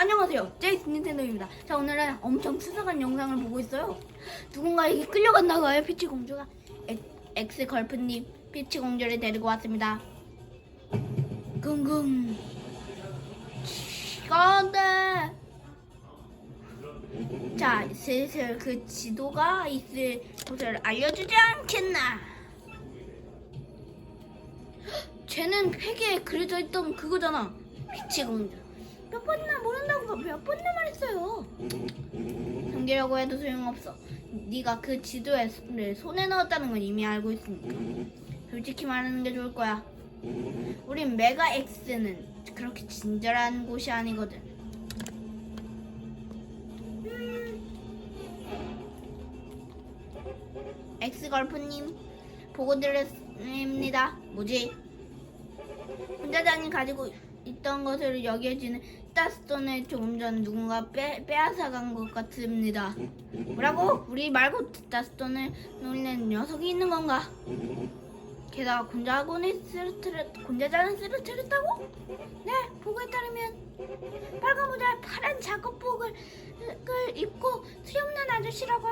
안녕하세요. 제이스 닌텐도입니다. 자, 오늘은 엄청 수상한 영상을 보고 있어요. 누군가에게 끌려간다고 해요, 피치 공주가. 엑- 엑스 걸프님, 피치 공주를 데리고 왔습니다. 긍긍. 시간대. 자, 슬슬 그 지도가 있을 곳을 알려주지 않겠나. 쟤는 팩에 그려져 있던 그거잖아. 피치 공주. 몇 번이나 모른다고 몇 번이나 말했어요. 숨기려고 해도 소용없어. 네가 그 지도에 를 손에 넣었다는 건 이미 알고 있으니까. 솔직히 말하는 게 좋을 거야. 우린 메가 X는 그렇게 친절한 곳이 아니거든. 음. X 걸프님 보고 드렸습니다. 뭐지? 혼자장이 가지고 있던 것을 여겨지는 따스톤을 조금 전 누군가 빼, 빼앗아간 것 같습니다. 뭐라고? 우리 말고 따스톤을 노리는 녀석이 있는 건가? 게다가 곤자곤이 쓰러뜨렸, 곤자자는 쓰러뜨렸다고? 네, 보고에 따르면 빨간 모자에 파란 작업복을 을 입고 수염난 아저씨라고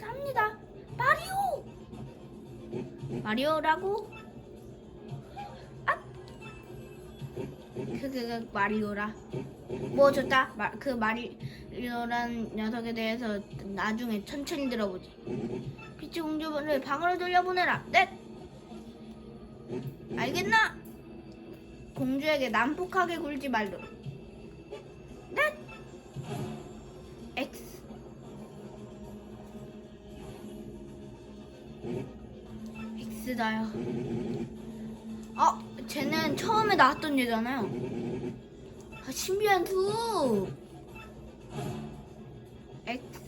합니다. 마리오! 마리오라고? 그, 그, 그 마리오라. 뭐 좋다. 마, 그 마리오란 녀석에 대해서 나중에 천천히 들어보지. 피치 공주를 방으로 돌려보내라. 네. 알겠나? 공주에게 난폭하게 굴지 말도록. 네. X. X다요. 어, 쟤는 처음에 나왔던 얘잖아요. 아, 신비한 숲. X.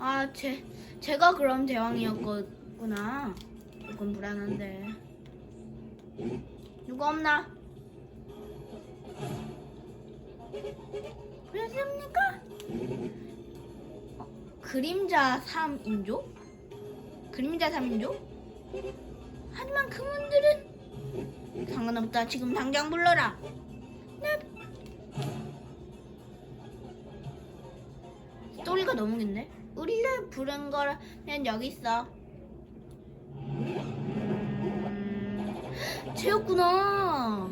아, 쟤, 제가 그럼 대왕이었구나. 조금 불안한데. 누가 없나? 그랬습니까? 어, 그림자 3인조? 그림자 3인조? 하지만 그분들은 상관없다. 지금 당장 불러라. 네. 스토리가 너무 긴데? 우리를 부른 거라면 여기 있어. 음, 쟤였구나.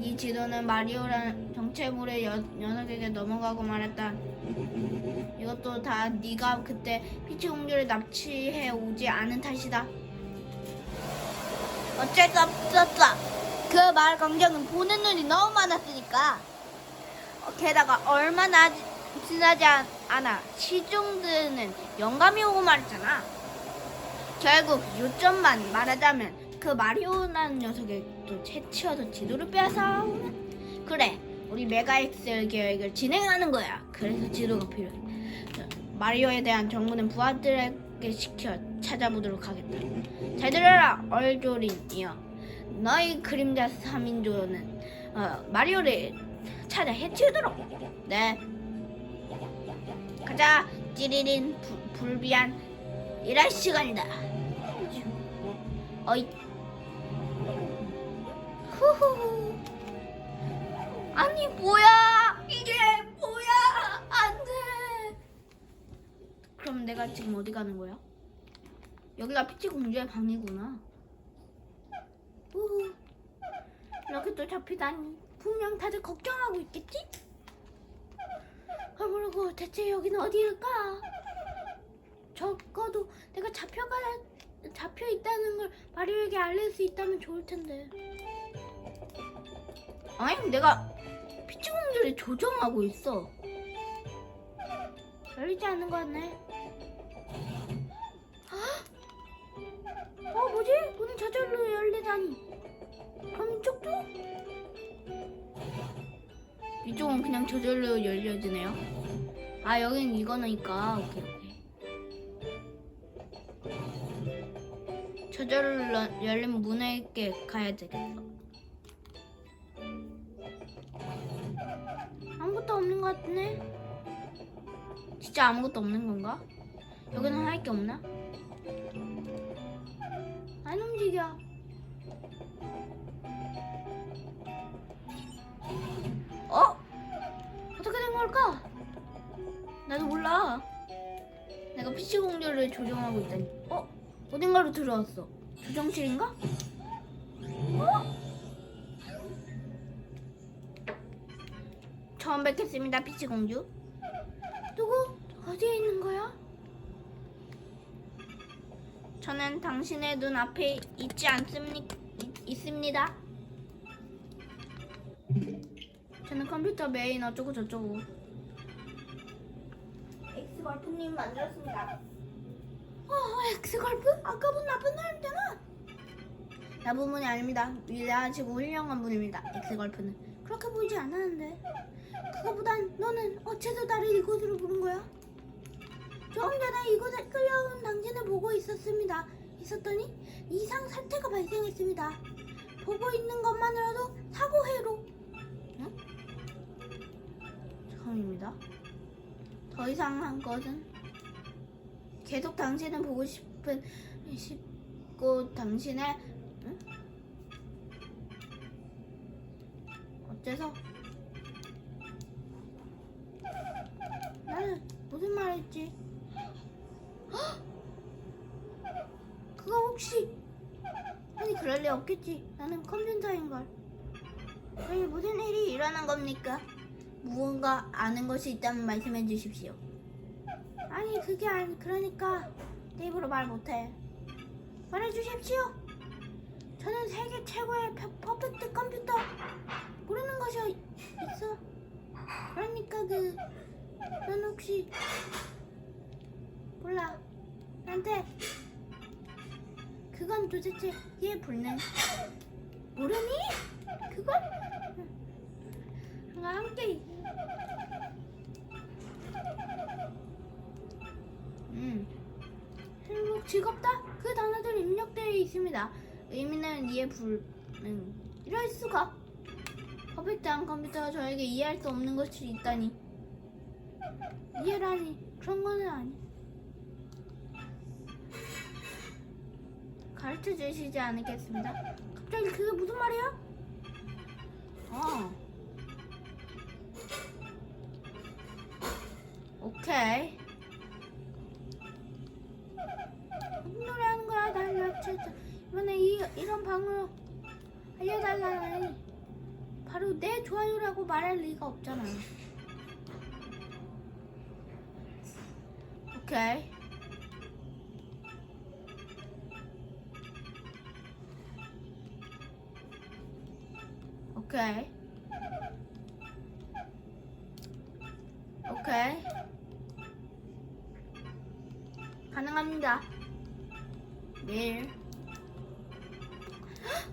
이 지도는 마리오라는 정체물의 여, 녀석에게 넘어가고 말았다. 이것도 다 네가 그때 피치 공주를 납치해 오지 않은 탓이다. 어쩔 수 없었어. 그 마을 광장은 보는 눈이 너무 많았으니까. 어, 게다가 얼마나 지- 지나지 않- 않아 시중드는 영감이 오고 말했잖아. 결국 요점만 말하자면 그 마리오라는 녀석의 또 채치어서 지도를 빼앗아 그래 우리 메가 엑셀 계획을 진행하는 거야 그래서 지도가 필요해 자, 마리오에 대한 정보는 부하들에게 시켜 찾아보도록 하겠다. 잘 들어라 얼조린이여. 너희 그림자 3인조는 어, 마리오를 찾아 해치우도록. 네. 가자 찌리린 부- 불비한 일할 시간이다. 어이. 후후후. 아니 뭐야? 이게 뭐야? 안 돼 그럼 내가 지금 어디 가는 거야? 여기가 피치 공주의 방이구나 우후 이렇게 또 잡히다니 분명 다들 걱정하고 있겠지? 아 모르고 대체 여기는 어디일까? 적어도 내가 잡혀가 잡혀 있다는 걸 마리오에게 알릴 수 있다면 좋을 텐데. 아니 내가 피치 공주를 조정하고 있어. 열리지 않는 거 같네. 저절로 열리다니. 그럼 이쪽도? 이쪽은 그냥 저절로 열려지네요. 아 여긴 이거니까 오케이 오케이. 저절로 러- 열린 문에게 가야 되겠어. 아무것도 없는 것 같네. 진짜 아무것도 없는 건가? 여기는 할 게 없나? 안 움직여. 걸까? 나도 몰라. 내가 PC 공조를 조정하고 있다니. 어? 어딘가로 들어왔어. 조정실인가? 어? 처음 뵙겠습니다, PC 공주. 누구? 어디에 있는 거야? 저는 당신의 눈 앞에 있지 않습니 있, 있습니다. 저는 컴퓨터 메인 어쩌고 저쩌고. 엑스걸프님 만들었습니다. 어, 엑스걸프? 아까 본 나쁜 사람이잖아. 나쁜 분이 아닙니다. 위대하시고 훌륭한 분입니다. 엑스걸프는 그렇게 보이지 않았는데. 그거보단 너는 어째서 나를 이곳으로 부른 거야? 조금 전에 이곳에 끌려온 당신을 보고 있었습니다. 있었더니 이상 사태가 발생했습니다. 보고 있는 것만으로도 사고해로. 응? 처음입니다. 더 이상한 것은 계속 당신을 보고 싶은 싶고 당신의 응? 어째서 나는 무슨 말했지? 헉! 그거 혹시 아니 없겠지. 나는 컴퓨터인 걸. 왜 무슨 일이 일어난 겁니까? 무언가 아는 것이 있다면 말씀해 주십시오. 아니 그게 아니 그러니까 내 입으로 말 못해. 말해 주십시오. 저는 세계 최고의 퍼- 퍼펙트 컴퓨터 모르는 것이 있어. 그러니까 그 넌 혹시 몰라 나한테 그건 도대체 이해 불능 모르니? 그건 응. 함께 음 행복 즐겁다 그 단어들 입력되어 있습니다 의미는 이해 불능 이럴 수가 퍼펙트한 컴퓨터가 저에게 이해할 수 없는 것이 있다니 이해라니 그런 거는 아니. 가르쳐 주시지 않겠습니다. 갑자기 그게 무슨 말이야? 어. 오케이. 무슨 노래 하는 거야? 날 맞춰. 이번에 이, 이런 방으로 알려달라니. 바로 내 좋아요라고 말할 리가 없잖아. 오케이. 오케이. 오케이. 가능합니다. 내일. 헉!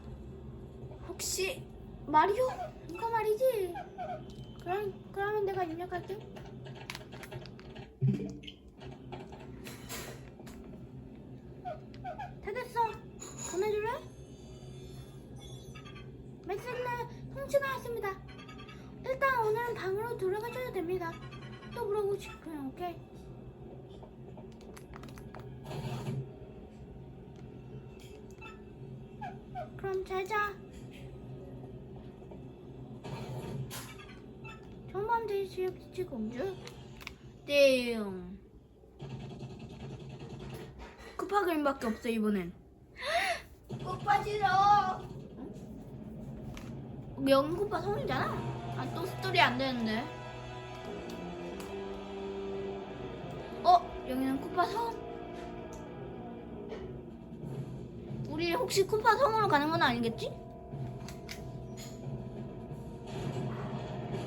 혹시 마리오? 이거 말이지? 그럼 그러면 내가 입력할게. 방으로 들어가셔도 됩니다. 또 물어보고 싶으면 오케이. 그럼 잘 자. 좋은 밤 되시오, 피치 공주. 띵. 쿠파 그림밖에 없어 이번엔. 쿠파 싫어. 쿠파 성이잖아. 아 또 스토리 안 되는데. 어 여기는 쿠파 성. 우리 혹시 쿠파 성으로 가는 건 아니겠지?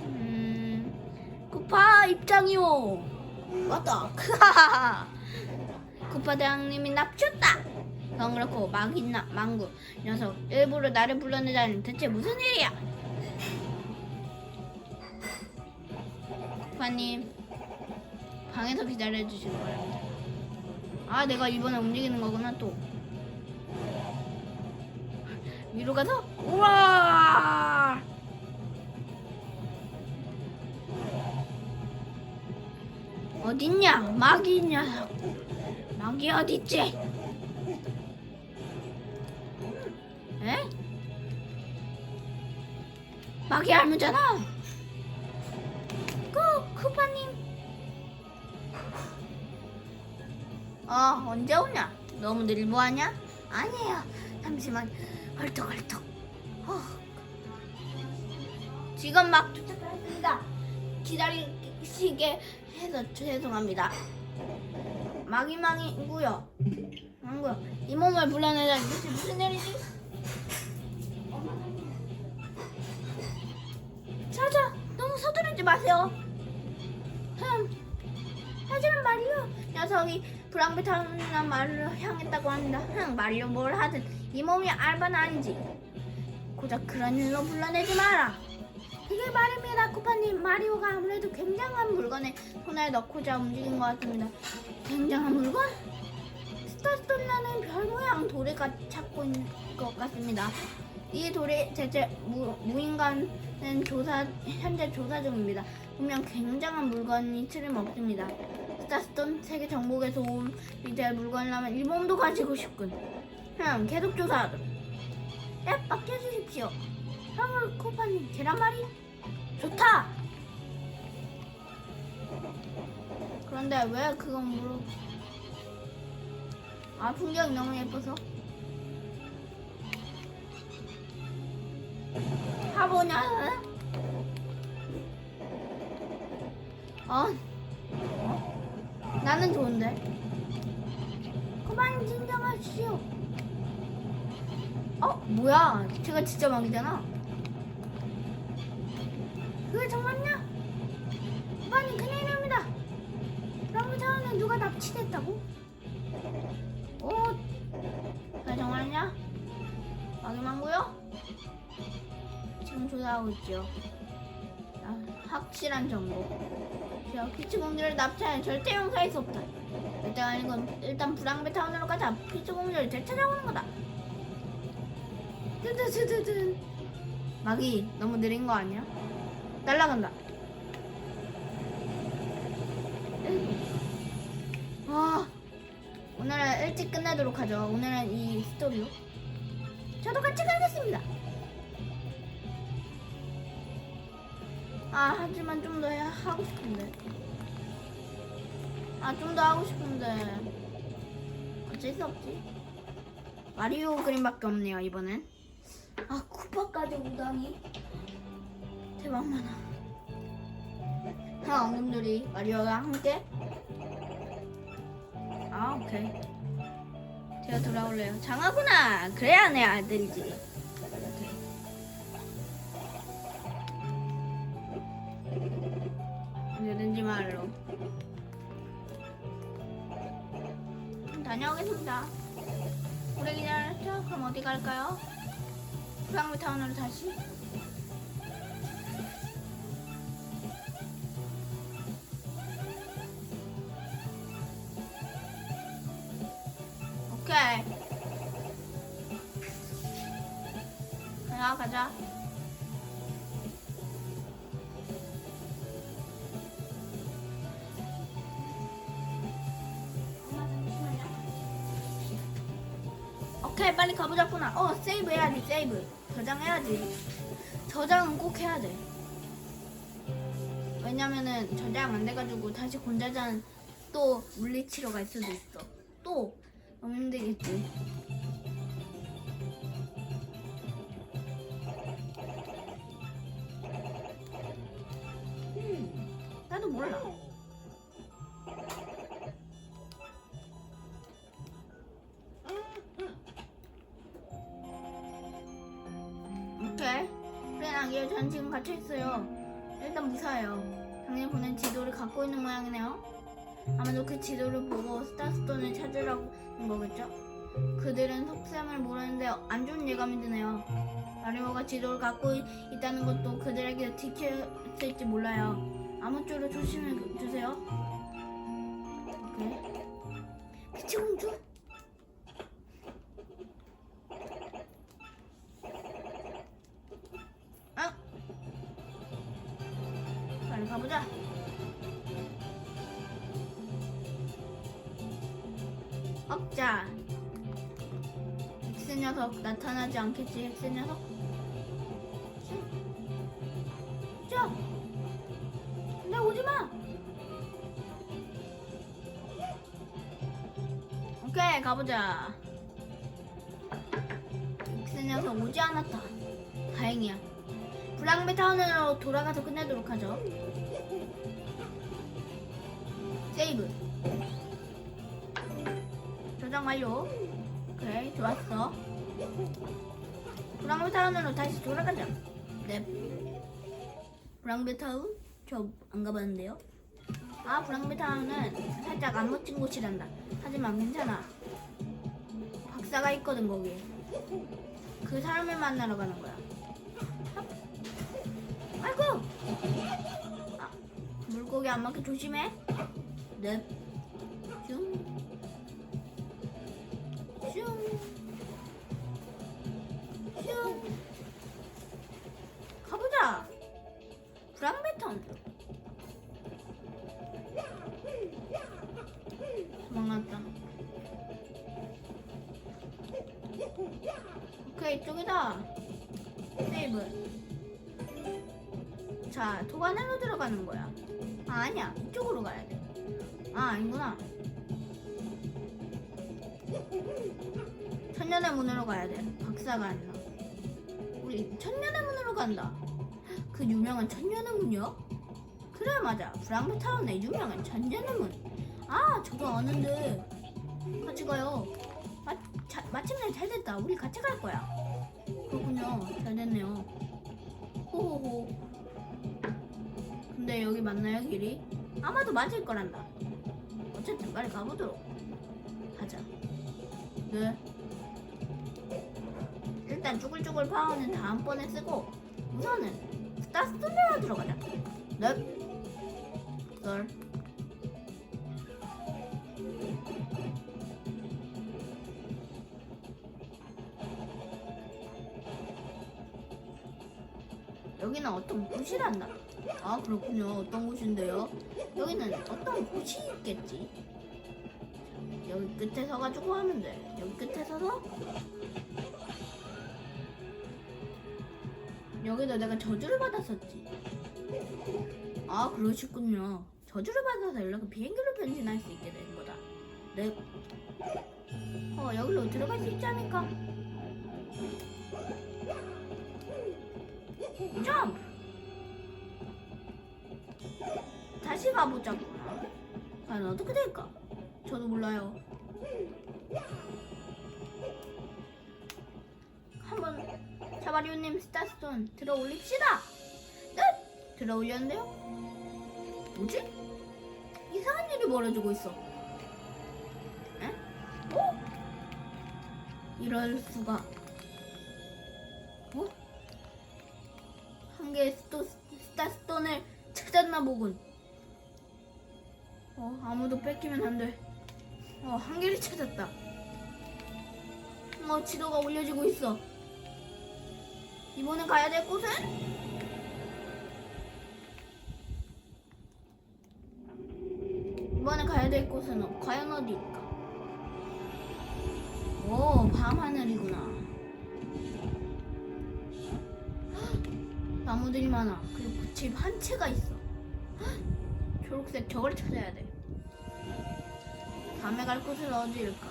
음, 쿠파 입장이요. 맞다. 쿠파 대왕님이 납쳤다. 그건 그렇고 망이나 망구 녀석 일부러 나를 불러내다니 대체 무슨 일이야? 쿠파님 방에서 기다려주시기 바랍니다. 아 내가 이번에 움직이는 거구나 또. 위로 가서 우와 어딨냐 마귀 녀석 마귀 어딨지 에? 마귀 할머잖아 어, 언제 오냐? 너무 늘 뭐하냐? 아니에요. 잠시만. 헐떡헐떡. 어. 지금 막 도착했습니다. 기다리시게 해서 죄송합니다. 마기망이고요. 뭐고요? 이 몸을 불러내자. 이것이 무슨 일이지? 자자, 너무 서두르지 마세요. 녀석이 브랑베타운이란 말을 향했다고 합니다. 흥, 말이요 뭘 하든 이 몸이 알바는 아니지. 고작 그런 일로 불러내지 마라. 그게 말입니다, 쿠파님. 마리오가 아무래도 굉장한 물건에 손을 넣고자 움직인 것 같습니다. 굉장한 물건? 스타스톤라는 별 모양 돌을 가- 찾고 있는 것 같습니다. 이 돌이 대체 무, 무인간은 조사 현재 조사 중입니다. 분명 굉장한 물건이 틀림없습니다. 스타스톤 세계 정복에서 온 이제 물건이라면 이 몸도 가지고 싶군. 흠, 계속 조사하도록. 예, 맡겨주십시오. 형을 코파님 계란말이? 좋다. 그런데 왜 그건 물어? 아 풍경이 너무 예뻐서. 하보냐? 어? 나는 좋은데. 그만 진정하시오. 어? 뭐야? 제가 진짜 막이잖아. 그게 정말냐? 그만이 큰일입니다. 그랑부터는 누가 납치됐다고? 오, 그게 정말냐? 막이 망고요? 지금 조사하고 있죠. 아, 확실한 정보. 저 피치공주를 납치하는 절대 용서할 수 없다. 일단 아니건 일단 브랑베타운으로 가자. 피치공주를 되찾아오는 거다. 뜨드드드드. 막이 너무 느린 거 아니야? 날라간다. 와, 오늘은 일찍 끝내도록 하죠. 오늘은 이 스토리로. 저도 같이 가겠습니다. 아, 하지만 좀 더 하고 싶은데. 아, 좀 더 하고 싶은데. 어쩔 수 없지. 마리오 그림밖에 없네요, 이번엔. 아, 쿠파까지 오다니. 대박 많아. 하, 엉금들이 마리오가 함께. 아, 오케이. 제가 돌아올래요. 장하구나. 그래야 내 아들이지. 오케이. 가자, 가자. 오케이, 빨리 가보자꾸나. 어, 세이브 해야지, 세이브. 저장해야지. 저장은 꼭 해야 돼. 왜냐면은 저장 안 돼가지고 다시 곤자잔 또 물리치러 갈 수도 있어. 또 너무 힘들겠지. 음, 나도 몰라. 갇혀 있어요. 일단 무사해요. 당연히 보낸 지도를 갖고 있는 모양이네요. 아마도 그 지도를 보고 스타스톤을 찾으라는 거겠죠? 그들은 속셈을 모르는데 안 좋은 예감이 드네요. 마리오가 지도를 갖고 있- 있다는 것도 그들에게 들켰을지 몰라요. 아무쪼록 조심해 주세요. 튀어서 나타나지 않겠지 핵세 녀석? 자, 나 오지 마. 오케이 가보자. 핵세 녀석 오지 않았다. 다행이야. 블랑베 타운으로 돌아가서 끝내도록 하죠. 세이브. 저장 완료. 오케이 좋았어. 브랑베 타운으로 다시 돌아가자. 네. 브랑베 타운? 저 안 가봤는데요. 아 브랑베 타운은 살짝 안 멋진 곳이란다. 하지만 괜찮아. 박사가 있거든 거기에. 그 사람을 만나러 가는 거야. 아이고! 아, 물고기 안 맞게 조심해. 넵. 오케이, 이쪽이다. 세이브. 자, 도관으로 들어가는 거야. 아, 아니야. 이쪽으로 가야 돼. 아, 아니구나. 천년의 문으로 가야 돼. 박사가 아니라. 우리 천년의 문으로 간다. 그 유명한 천년의 문이요? 그래, 맞아. 브랑베 타운의 유명한 천년의 문. 아, 저거 아는데. 같이 가요. 마, 자, 마침내 잘 됐다. 우리 같이 갈 거야. 그렇군요. 잘 됐네요. 호호호. 근데 여기 맞나요, 길이? 아마도 맞을 거란다. 어쨌든 빨리 가보도록 하자. 네. 일단 쭈글쭈글 파워는 다음번에 쓰고 우선은 스타스톤으로 들어가자. 네. 썰. 여기는 어떤 곳이란다. 아 그렇군요. 어떤 곳인데요? 여기는 어떤 곳이 있겠지. 여기 끝에 서가지고 하면 돼. 여기 끝에 서서 여기다 내가 저주를 받았었지. 아 그러시군요. 저주를 받아서 이렇게 비행기로 변신할 수 있게 된 거다. 네. 어 여기로 들어갈 수 있지 않을까? 점프! 다시 가보자고. 과연 어떻게 될까? 저도 몰라요. 한번 자바리오님 스타스톤 들어 올립시다. 네, 들어 올렸는데요. 뭐지? 이상한 일이 벌어지고 있어. 에? 어? 이럴 수가. 한 개의 스토, 스타스톤을 찾았나 보군. 어, 아무도 뺏기면 안 돼. 어, 한 개를 찾았다. 어, 지도가 올려지고 있어. 이번에 가야 될 곳은? 이번에 가야 될 곳은 어- 과연 어디일까? 오, 밤하늘이구나. 나무들이 많아. 그리고 집 한 채가 있어. 헉, 초록색 저걸 찾아야 돼. 밤에 갈 곳은 어디일까?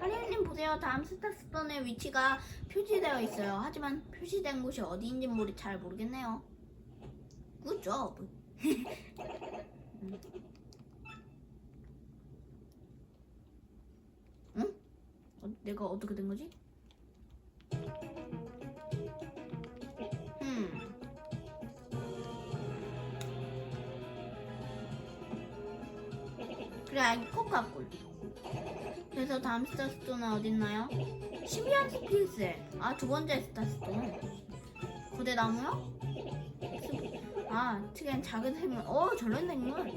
하리님 보세요. 다음 스타스톤의 위치가 표시되어 있어요. 하지만 표시된 곳이 어디인지 모르 잘 모르겠네요. 굿조. 응? 어, 내가 어떻게 된 거지? 음. 그래, 알기 꼭 같군. 그래서 다음 스타스톤은 어딨나요? 신비한 스피스. 아, 두 번째 스타스톤. 고대 나무요? 스- 아, 특이한 작은 생물. 어, 저런 생물.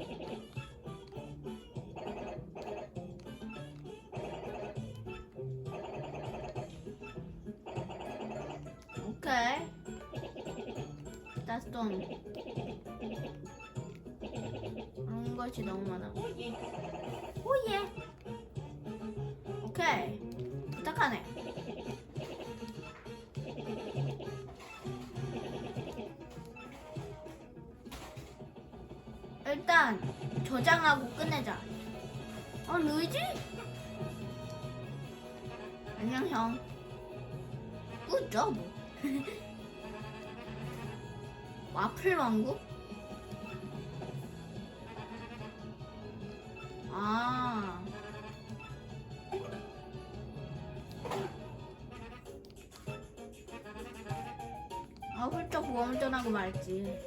스타스톤. 그런 것이 너무 많아. 오예. 오케이. 부탁하네. 일단 저장하고 끝내자. 어, 루이지? 안녕, 형. 굿job. 와플 왕국? 아. 아, 훌쩍 보험전하고 말지.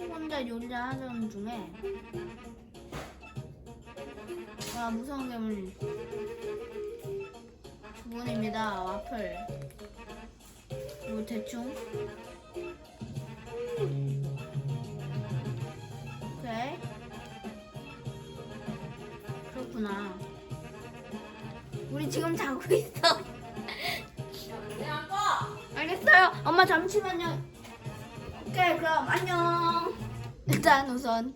혼자 요리하는 중에. 아, 무서운 괴물. 두 분입니다, 와플. 그리고 대충. 자고 있어. 꺼? 알겠어요. 엄마 잠시만요. 오케이, 그럼 안녕. 일단 우선